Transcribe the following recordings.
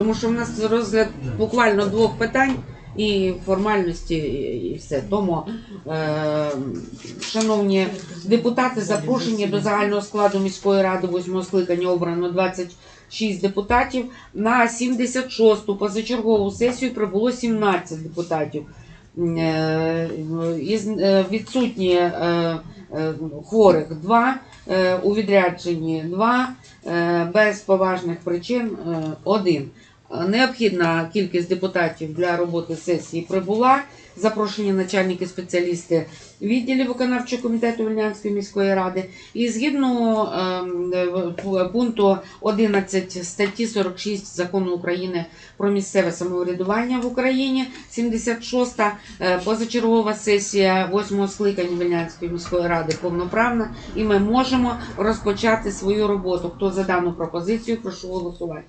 Тому що в нас розгляд буквально двох питань і формальності, і все. Тому, е, шановні депутати, запрошені до загального складу міської ради восьмого скликання обрано 26 депутатів. На 76-ту позачергову сесію прибуло 17 депутатів. Е, е, відсутні е, е, хворих два, е, у відрядженні два, без поважних причин е, один. Необхідна кількість депутатів для роботи сесії прибула. Запрошені начальники спеціалісти відділів виконавчого комітету Вільнянської міської ради. І згідно ем, е, пункту 11 статті 46 закону України про місцеве самоврядування в Україні, 76-та е, позачергова сесія 8-го скликання Вільнянської міської ради повноправна, і ми можемо розпочати свою роботу. Хто за дану пропозицію, прошу голосувати.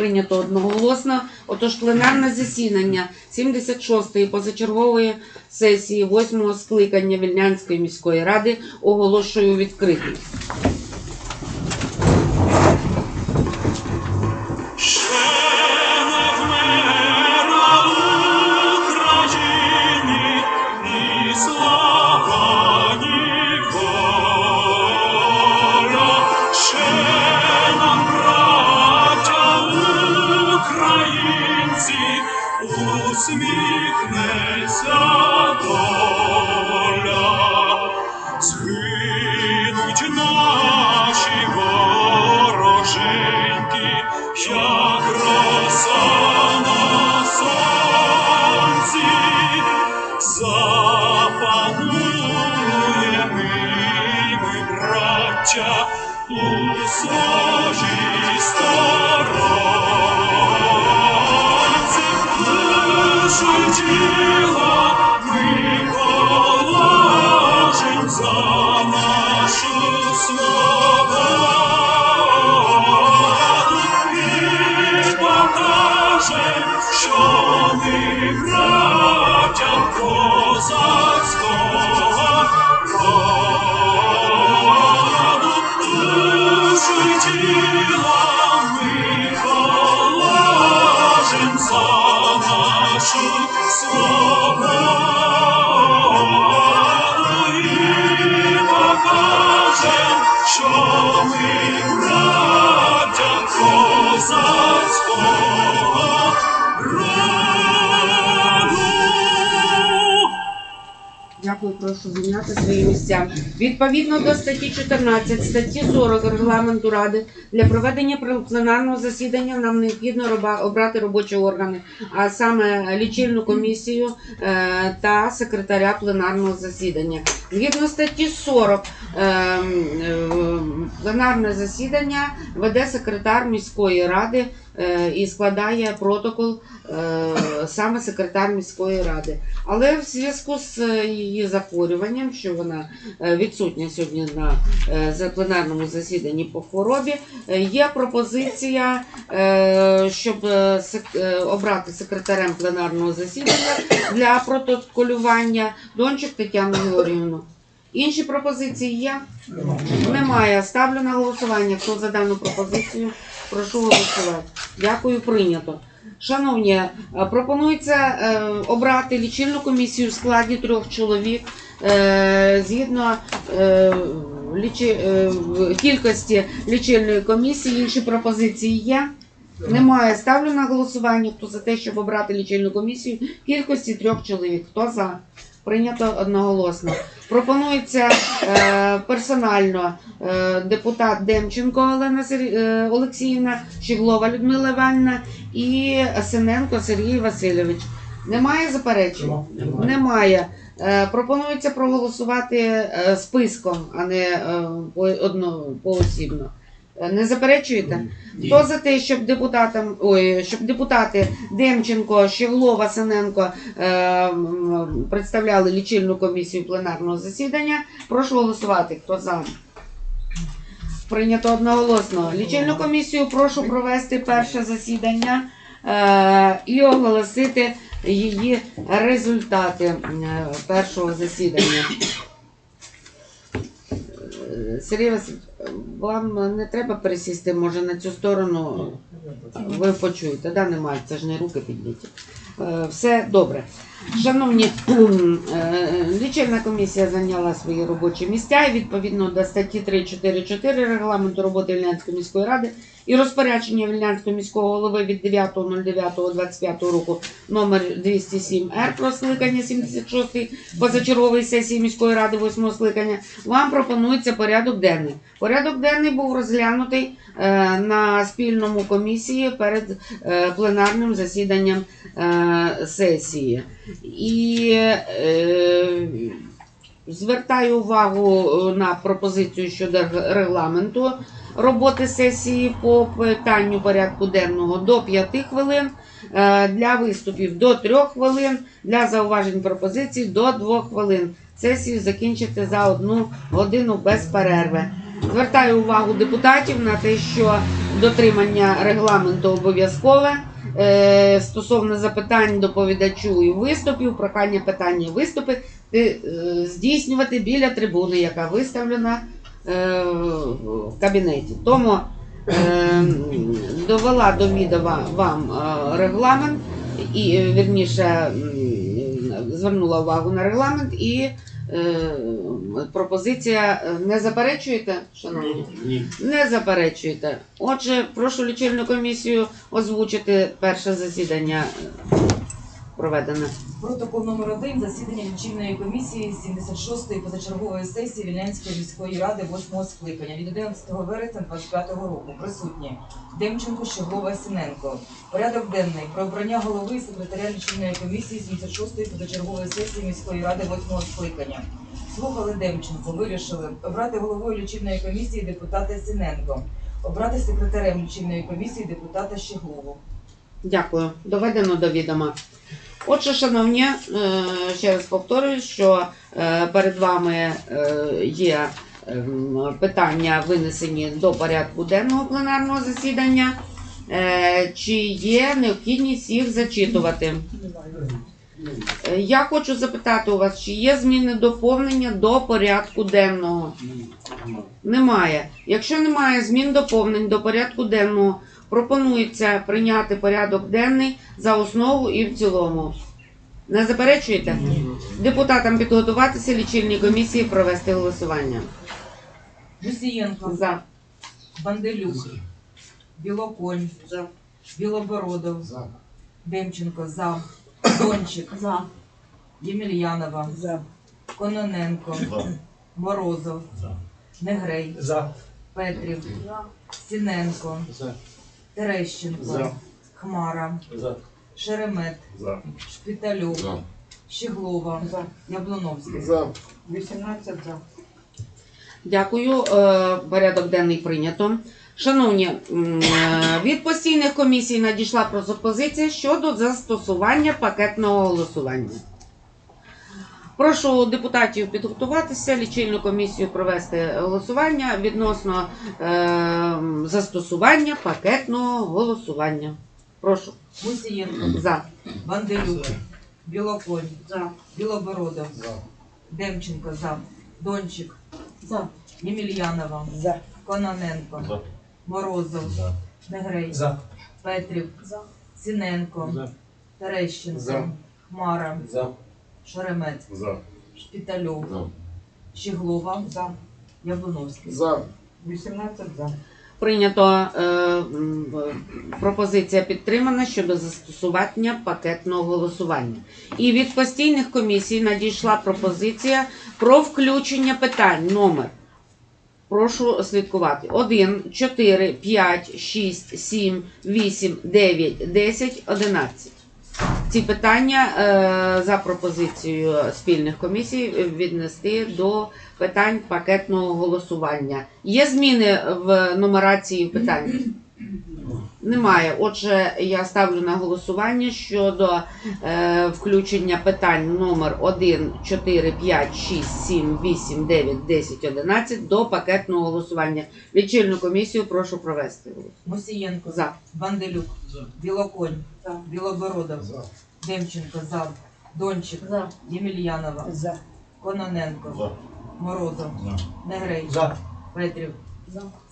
Прийнято одноголосно. Отож, пленарне засідання 76-ї позачергової сесії 8-го скликання Вільнянської міської ради оголошую відкритим. Усміхнеться доля. Згинуть наші вороженьки, як роса й ми за нашу свободу і покажем, що ми браття місця. Відповідно до статті 14, статті 40 регламенту ради для проведення пленарного засідання нам необхідно обрати робочі органи, а саме лічильну комісію е, та секретаря пленарного засідання. Згідно статті 40 е, е, пленарне засідання веде секретар міської ради і складає протокол саме секретар міської ради. Але в зв'язку з її захворюванням, що вона е, відсутня сьогодні на е, пленарному засіданні по хворобі, е, є пропозиція, е, щоб обрати секретарем пленарного засідання для протоколювання Дончик Тетяну Георгіївну. Інші пропозиції є? Немає. Ставлю на голосування. Хто за дану пропозицію? Прошу голосувати. Дякую, прийнято. Шановні, пропонується обрати лічильну комісію в складі трьох чоловік згідно е, лічи, е, в кількості лічильної комісії. Інші пропозиції є? Немає. Ставлю на голосування. Хто за те, щоб обрати лічильну комісію в кількості трьох чоловік? Хто за? Прийнято одноголосно. Пропонується е, персонально е, депутат Демченко Олена е, Олексіївна, Щеглова Людмила Іванівна і Синенко Сергій Васильович. Немає заперечень? Немає. Е, пропонується проголосувати е, списком, а не е, одно, поосібно. Е, Не заперечуєте? Хто за те, щоб депутатам, ой, щоб депутати Демченко, Щеглова, Синенко е, представляли лічильну комісію пленарного засідання? Прошу голосувати. Хто за? Прийнято одноголосно. Лічильну комісію прошу провести перше засідання е, і оголосити її результати е, першого засідання. Е, Сергій Васильович, вам не треба пересісти, може, на цю сторону. Ви почуєте, да, немає, це ж не руки підняті. Е, Все добре. Шановні, лічильна комісія зайняла свої робочі місця і відповідно до статті 344 регламенту роботи Вільнянської міської ради і розпорядження Вільнянського міського голови від 9.09.25 року номер 207 Р про скликання 76-ї позачергової сесії міської ради 8 скликання вам пропонується порядок денний. Порядок денний був розглянутий е, на спільному комісії перед е, пленарним засіданням е, сесії. І звертаю увагу на пропозицію щодо регламенту роботи сесії по питанню порядку денного до 5 хвилин, е, для виступів до 3 хвилин, для зауважень пропозицій до 2 хвилин. Сесію закінчити за одну годину без перерви. Звертаю увагу депутатів на те, що дотримання регламенту обов'язкове. Е, стосовно запитань доповідачу і виступів, прохання питання і виступи е, здійснювати біля трибуни, яка виставлена в кабінеті. Тому е, довела до відома вам е, регламент і е, вірніше звернула увагу на регламент і е, пропозиція е, не заперечуєте, шановні? Ні. Не заперечуєте. Отже, прошу лічильну комісію озвучити перше засідання е, проведене. Протокол номер 1 засідання лічильної комісії 76-ї позачергової сесії Вільнянської міської ради 8 скликання від 11 вересня 25 року. Присутні Демченко, Щеглова, Синенко. Порядок денний про обрання голови і секретаря лічильної комісії 76-ї позачергової сесії міської ради 8 скликання. Слухали Демченко, вирішили обрати головою лічильної комісії депутата Синенко, обрати секретарем лічильної комісії депутата Щеглову. Дякую. Доведено до відома. Отже, шановні, е, ще раз повторюю, що е, перед вами е, є ем, питання винесені до порядку денного пленарного засідання. Чи є необхідність їх зачитувати? Я хочу запитати у вас, чи є зміни доповнення до порядку денного? Немає. Якщо немає змін доповнень до порядку денного, пропонується прийняти порядок денний за основу і в цілому. Не заперечуєте? Депутатам підготуватися лічильній комісії провести голосування. Мусієнко. За. Банделюк, Білоконь, За. Білобородов, Демченко, за, Дончик, За. Ємельянова, За. Кононенко, Морозов, Негрей, За. Петрів, Сіненко, За. Терещенко, За. Хмара, За. Шеремет, За. Шпитальов, За. Щеглова, Яблоновський. За. 18 за. Дякую. Е, Порядок денний прийнято. Шановні, м, е, від постійних комісій надійшла пропозиція щодо застосування пакетного голосування. Прошу депутатів підготуватися, лічильну комісію провести голосування відносно е, застосування пакетного голосування. Прошу. Мусієнко, За. Банделюк, Білоконь, За. Білобородов, За. Демченко, за, Дончик, За. Ємельянова, За. Кононенко, За. Морозов, За. Негрей, За. Петрів, Сіненко, За. Терещенко, За. Хмара, За. Шеремет, За. Шпітальов, За. Щеглова, Яблоновський. За. 18 за. Прийнято е, е, пропозиція підтримана щодо застосування пакетного голосування. І від постійних комісій надійшла пропозиція про включення питань номер. Прошу слідкувати. 1, 4, 5, 6, 7, 8, 9, 10, 11. Ці питання е, за пропозицією спільних комісій віднести до питань пакетного голосування. Є зміни в нумерації питань? Немає. Отже, я ставлю на голосування щодо е, включення питань номер 1, 4, 5, 6, 7, 8, 9, 10, 11 до пакетного голосування. Лічильну комісію прошу провести. Мусієнко, За. Банделюк, Білоконь, Білобородов, За. Демченко, за, Дончик, Ємельянова, Кононенко, За. Морозов, За. Негрей, За. Петрів,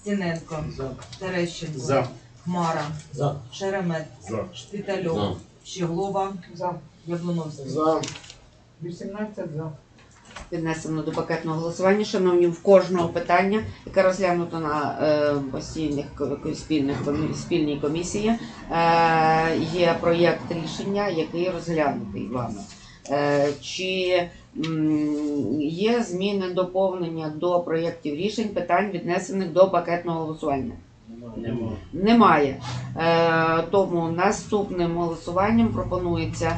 Сіненко, За. Терещенко, За. Хмара, За. Шеремет, За. Шпитальов, Щеглова, За. Яблоновський. За. 18 за. Піднесено до пакетного голосування. Шановні, в кожного питання, яке розглянуто на е, постійних спільних спільній комісії, е, є проєкт рішення, який розглянутий вами. Е, чи є зміни доповнення до проєктів рішень питань, віднесених до пакетного голосування? Нема. Немає. Е, тому наступним голосуванням пропонується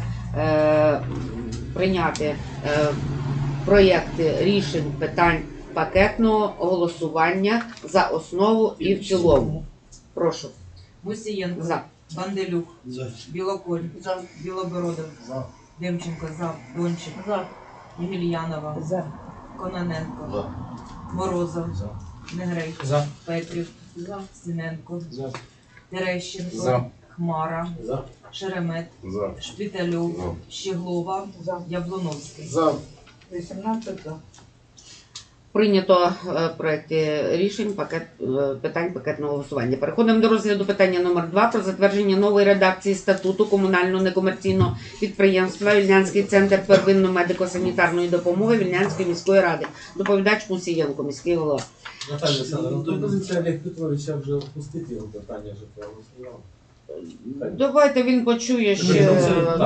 прийняти проєкти рішень питань пакетного голосування за основу і в цілому. Прошу. Мусієнко, За. Банделюк, За. Білоколь, За. Білобородов, За. Демченко, За, Дончик, За. Ємельянова, За. Кононенко, За. Морозов, За. Негрей, За. Петрів, За. Синенко, За. Терещенко, За. Хмара, За. Шеремет, За. Шпитальов, Щеглова, За. Яблоновський. За. 18 за. Прийнято е, проекти рішень пакет е, питань пакетного голосування. Переходимо до розгляду питання номер 2 про затвердження нової редакції статуту комунального некомерційного підприємства Вільнянський центр первинної медико-санітарної допомоги Вільнянської міської ради. Доповідач Мусієнко, міський голова. Наталя Олександровна, пропозиція Олег Петровича вже впустити його питання вже проголосував. Давайте він почує ще.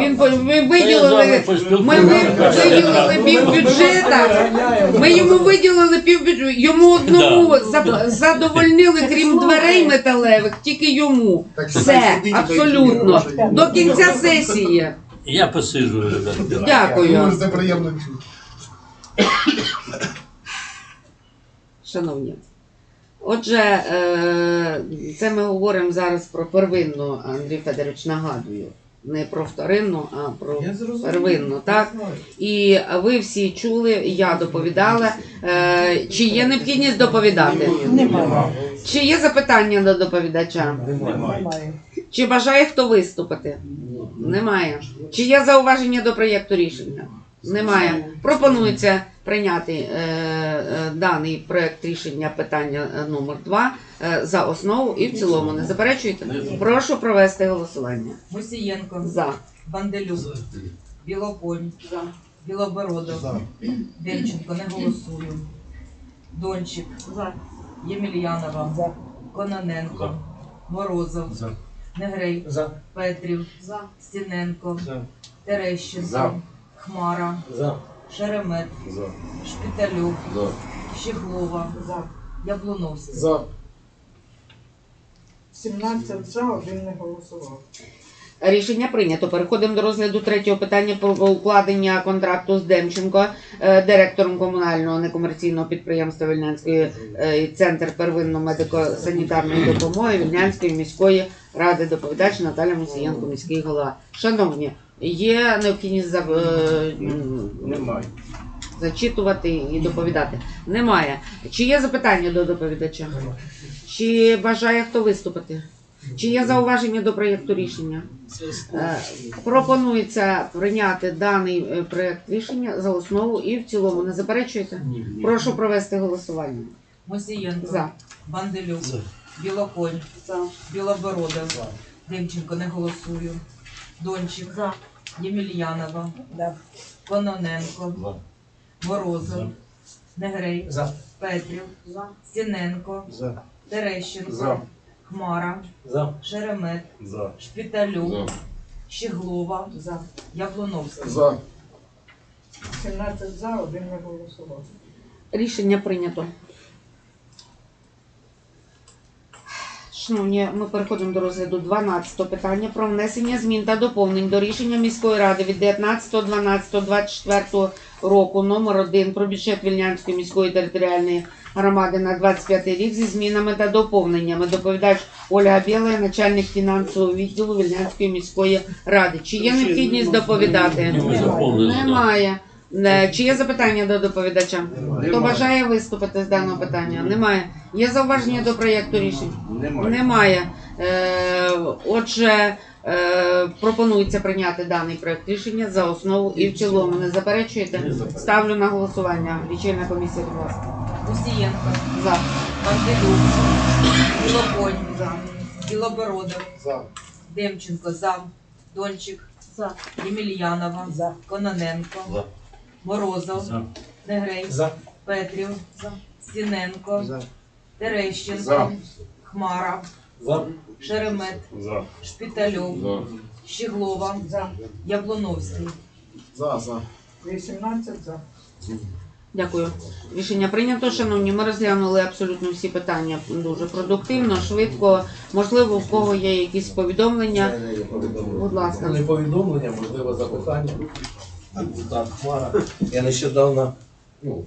Він по- ми виділили. Ми ви- виділили півбюджета. Ми йому виділили півбюджету. Йому одному за- задовольнили, крім дверей металевих, тільки йому. Все, абсолютно. До кінця сесії. Я посижу. Дякую. Це приємно чути. Шановні. Отже, е, це ми говоримо зараз про первинну, Андрій Федорович, нагадую. Не про вторинну, а про первинну, так? І ви всі чули, я доповідала. Е, чи є необхідність доповідати? Немає. Чи є запитання до доповідача? Немає. Немає. Чи бажає хто виступити? Немає. Чи є зауваження до проєкту рішення? Немає. Пропонується прийняти е, е, даний проєкт рішення питання е, номер 2 е, за основу і в цілому. Не заперечуєте? Прошу провести голосування. Мусієнко, За. Банделюк, Білоколь, За. Білобородов, За. Демченко, не голосую. Дончик, За. Ємельянова, За. Кононенко, Морозов, За. Негрей, За. Петрів, За. Стіненко, За. Терещенко, За. Хмара, За. Шеремет, За. Шпитальов, За. Щеглова, За. Яблоновський. За. 17 за, один не голосував. Рішення прийнято. Переходимо до розгляду третього питання про укладення контракту з Демченко, е, директором комунального некомерційного підприємства Вільнянської е, центр первинної медико-санітарної допомоги Вільнянської міської ради. Доповідач Наталя Мусієнко, міський голова. Шановні, є необхідність за, е, Немає. зачитувати і доповідати? Немає. Чи є запитання до доповідача? Чи бажає хто виступити? Чи є зауваження до проєкту рішення? Е, Пропонується прийняти даний е, проєкт рішення за основу і в цілому. Не заперечуєте? Прошу провести голосування. Мусієнко, За. Банделюк, За. Білобородов, Демченко, не голосую. Дончик, За. Ємельянова, Да. Кононенко, За. Морозов, Негрей, За. Петрів, За. Стіненко, За. Терещенко, За. Хмара, За. Шеремет, За. Шпиталюк, Щеглова, За. Яблоновський. За. 17 за, один не голосував. Рішення прийнято. Шановні, ми переходимо до розгляду 12 питання про внесення змін та доповнень до рішення міської ради від 19.12.24 року номер 1 про бюджет Вільнянської міської територіальної громади на 25 рік зі змінами та доповненнями. Доповідач Ольга Білая, начальник фінансового відділу Вільнянської міської ради. Чи є необхідність доповідати? Немає. Е, Чи є запитання до доповідача? Хто бажає виступити з даного питання? Немає. Є зауваження до проєкту рішень? Немає. Е, Отже, е, пропонується прийняти даний проєкт рішення за основу і в цілому. Не заперечуєте? Ставлю на голосування. Лічильна комісія, будь ласка. Мусієнко, За. Банделюк, Білоколь, За. Білобородов, За. Демченко, за. Дончик, За. Ємельянова, За. Кононенко, За. Морозов, За. Негрей, За. Петрів, Стіненко, За. Терещенко, За. Хмара, За. Шеремет, За. Шпітальов, Щеглова, За. Яблоновський. За. За. 18 за. Дякую. Рішення прийнято, шановні. Ми розглянули абсолютно всі питання дуже продуктивно, швидко. Можливо, в кого є якісь. У повідомлення. Будь ласка. Не повідомлення, можливо, запитання. Депутат Хмара. Я нещодавно ну,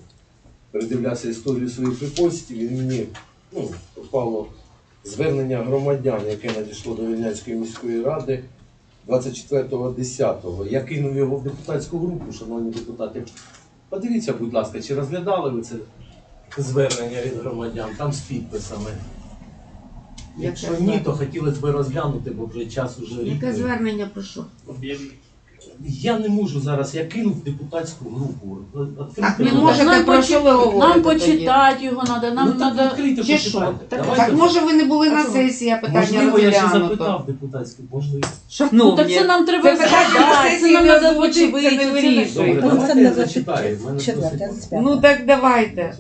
передивлявся історію своїх репостів, і мені ну, попало звернення громадян, яке надійшло до Вільнянської міської ради 24.10. Я кинув його в депутатську групу, шановні депутати. Подивіться, будь ласка, чи розглядали ви це звернення від громадян, там з підписами. Якщо ні, то хотілося б розглянути, бо вже час уже рік. Яке звернення прошу? Я не можу зараз, я кинув депутатську групу. Так, не Відкрийте, можете, Нам про що ви говорите? Нам почитати його треба, нам ну, так треба. Чи що? почитайте. Так, Давайте. Так може ви не були на сесії, а питання Можливо, я ще розглянуто. запитав депутатську, можливо. Ну так це нам треба Це питання на згадати, сесії це нам не треба озвучить, це не вичити. вирішує. Добре, Ну, давайте я зачитаю. в мене досить- з п'ятого. Ну так давайте.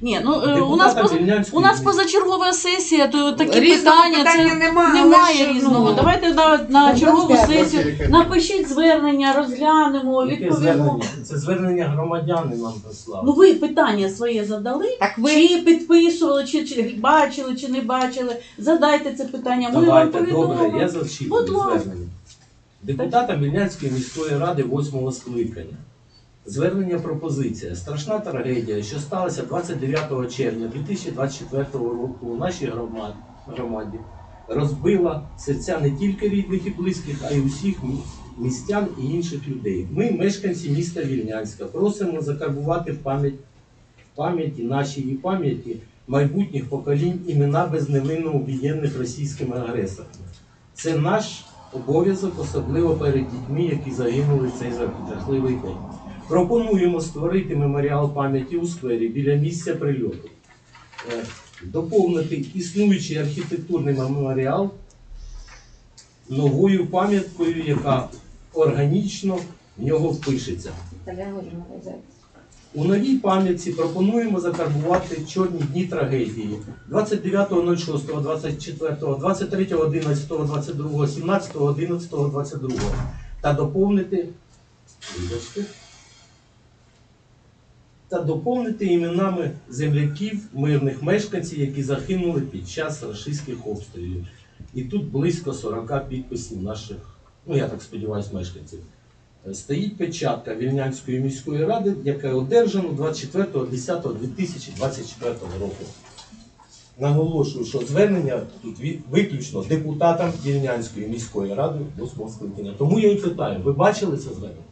Ні, ну е, у нас Депутата поза- Вільнянської у нас міської- позачергова сесія, то такі Різного питання питання це немає. немає ж, різного. ну, Давайте на, на чергову сесію напишіть звернення, розглянемо, Яке відповімо. звернення? Це звернення громадяни нам прислали. Ну ви питання своє задали. Так ви Чи підписували, чи, чи бачили, чи не бачили. Задайте це питання. Ми вам Давайте, повідомимо. добре, я зачитую Будь ласка. звернення. Депутатам Вільнянської міської ради 8 скликання. Звернення пропозиція. Страшна трагедія, що сталася 29 червня 2024 року у нашій громаді, розбила серця не тільки рідних і близьких, а й усіх містян і інших людей. Ми, мешканці міста Вільнянська, просимо закарбувати в пам'ять пам'яті нашій пам'яті майбутніх поколінь імена безневинно убієнних російськими агресорами. Це наш обов'язок, особливо перед дітьми, які загинули в цей жахливий день. Пропонуємо створити меморіал пам'яті у сквері біля місця прильоту. Е, Доповнити існуючий архітектурний меморіал новою пам'яткою, яка органічно в нього впишеться. У новій пам'ятці пропонуємо закарбувати чорні дні трагедії 29.06, 24, 23.11, 22, 17, 11, 22 та доповнити та доповнити іменами земляків, мирних мешканців, які загинули під час рашистських обстрілів. І тут близько 40 підписів наших, ну я так сподіваюся, мешканців. Стоїть печатка Вільнянської міської ради, яка одержана 24.10.2024 року. Наголошую, що звернення тут виключно депутатам Вільнянської міської ради 8 скликання. Тому я і питаю, ви бачили це звернення?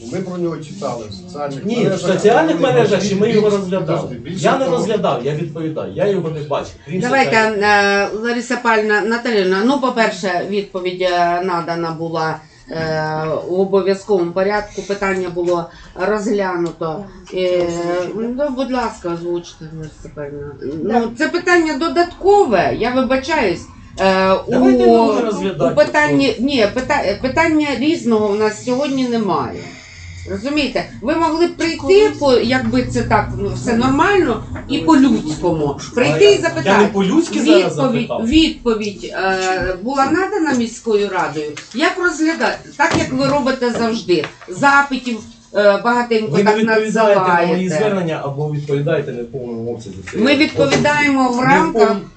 Ні, Ми про нього читали в соціальних Ні, в соціальних мережах чи ми його розглядали? Підожди, більше Я не того- розглядав, я відповідаю, я його не бачив. Крім Давайте, соціальних. е, Лариса Пальна Наталіна. Ну, по-перше, відповідь е, надана була е, у обов'язковому порядку. Питання було розглянуто. Е, ну, будь ласка, озвучте Лариса Пальна. Ну, це питання додаткове, я вибачаюсь. Е, Давайте у, не будемо розглядати. у питанні ні, пита, питання різного у нас сьогодні немає. Розумієте, ви могли б прийти, по, якби це так ну, все нормально, і по-людському. Прийти і Я не запитати. по-людськи зараз Відповідь, запитав. відповідь е, була надана міською радою. Як розглядати? Так як ви робите завжди. Запитів е, багатенько Ви не так відповідаєте на мої надсилаєте. звернення або відповідаєте не в повному обсязі. Це Ми я- відповідаємо в Не рамках. повному- рамках.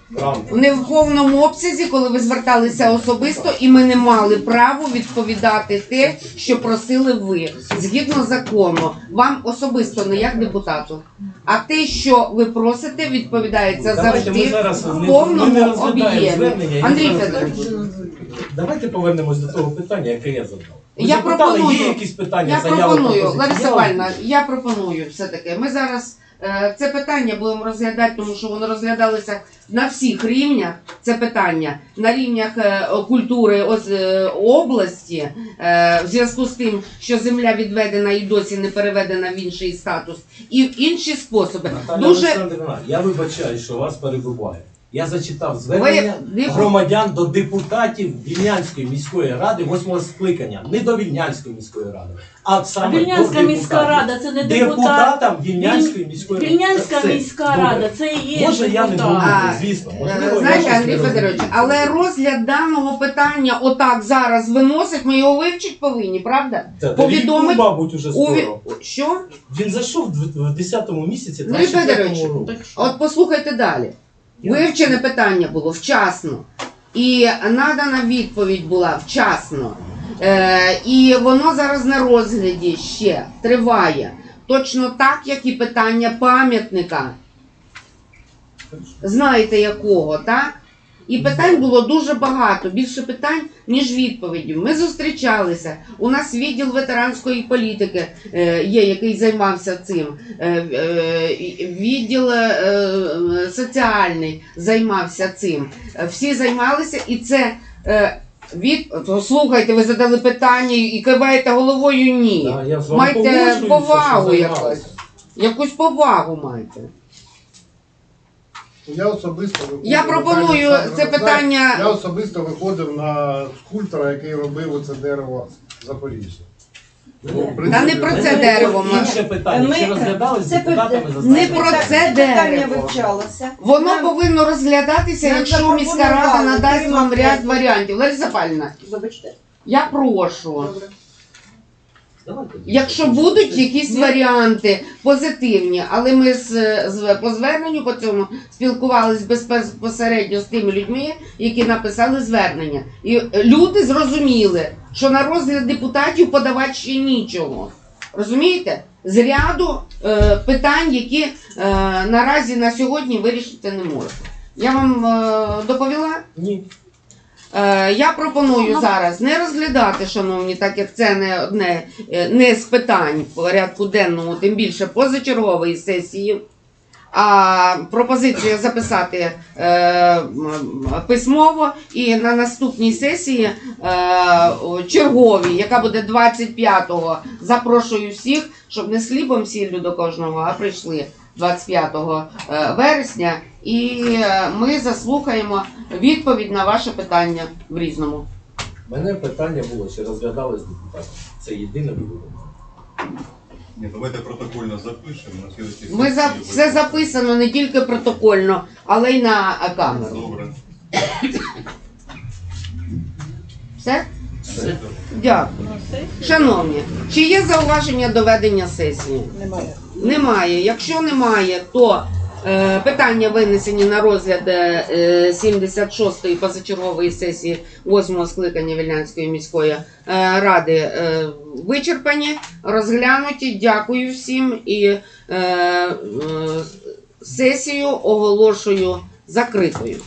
Не в повному обсязі, коли ви зверталися особисто, і ми не мали права відповідати те, що просили ви згідно закону. Вам особисто не як депутату. А те, що ви просите, відповідається Давайте ми завжди зараз в не- повному розглядаємо об'ємі. звернення, Андрій не Федорович, Давайте повернемось до того питання, яке я задав. Ви Я запитали, пропоную- є якісь питання, я заяви, пропоную, пропозиції? Лариса Я- Павлівна, я пропоную все таки. Ми зараз Це питання будемо розглядати, тому що воно розглядалося на всіх рівнях. Це питання на рівнях е, культури е, області, е, в зв'язку з тим, що земля відведена і досі не переведена в інший статус, і в інші способи. Наталя Дуже я вибачаю, що вас перебуваю. Я зачитав звернення ви громадян до депутатів Вільнянської міської ради восьмого скликання. Не до Вільнянської міської ради, а саме Вільнянська до міська рада це не депутат. Депутатам Вільнянської міської ради. Вільнянська Все. міська Добре. рада це і є Може, я не депутат. А, звісно. Е, Можливо, я Знаєте, щось Андрій Федорович, але розгляд даного питання отак зараз виносить, ми його вивчити повинні, правда? Та, та повідомить- він, мабуть, уже скоро. Що? Він зайшов в в 10-му місяці Андрій 24 Федорович, року. От послухайте далі. Вивчене питання було вчасно. І надана відповідь була вчасно. Е, і воно зараз на розгляді ще триває. Точно так, як і питання пам'ятника. Знаєте якого, так? І питань було дуже багато, більше питань, ніж відповідей. Ми зустрічалися. У нас відділ ветеранської політики е, є, який займався цим. Е, е, відділ соціальний займався цим. Всі займалися, і це від слухайте, ви задали питання і киваєте головою ні. Да, я з вами Майте повагу що якусь. Якусь повагу майте. Я особисто виходив. Я пропоную Наталя це знає, Я особисто виходив на скульптора, який робив оце дерево Запоріжжя. Ну, Та не про Це дерево. ми- Інше питання. Ми- Чи розглядали з це депутатами за Не про це питання дерево. вивчалося. Воно Нам- повинно розглядатися, Нам якщо міська рада запропонували надасть вам ряд варіантів. Лариса Павлівна, Вибачте. я прошу. Давайте. Якщо будуть якісь варіанти позитивні, але ми з, з по зверненню по цьому спілкувалися безпосередньо з тими людьми, які написали звернення. І люди зрозуміли, що на розгляд депутатів подавати ще нічого. Розумієте? З ряду е, питань, які е, наразі на сьогодні вирішити не можна. Я вам е, доповіла? Ні. Е, Я пропоную зараз не розглядати, шановні, так як це не одне е, не з питань порядку денному, тим більше позачергової сесії. А пропозицію записати е, письмово і на наступній сесії е, черговій, яка буде 25-го, запрошую всіх, щоб не сліпом сіллю до кожного, а прийшли 25 е, вересня, і е, ми заслухаємо відповідь на ваше питання в різному. У мене питання було, чи розглядали з депутатами. Це єдине було. Ні, давайте протокольно запишемо. На Ми за все записано не тільки протокольно, але й на камеру. Добре. Все? Все. Дякую. Ну. Шановні, чи є зауваження до ведення сесії? Немає. Немає. Якщо немає, то питання винесені на розгляд е, 76-ї позачергової сесії 8-го скликання Вільнянської міської е, ради е, вичерпані, розглянуті. Дякую всім і е, е, сесію оголошую закритою.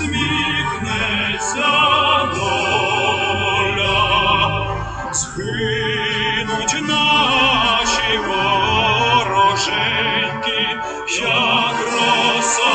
Усміхнеться доля. Згинуть наші вороженьки, як роса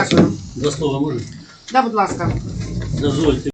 Дякую. До слова може? Да, будь ласка. Дозвольте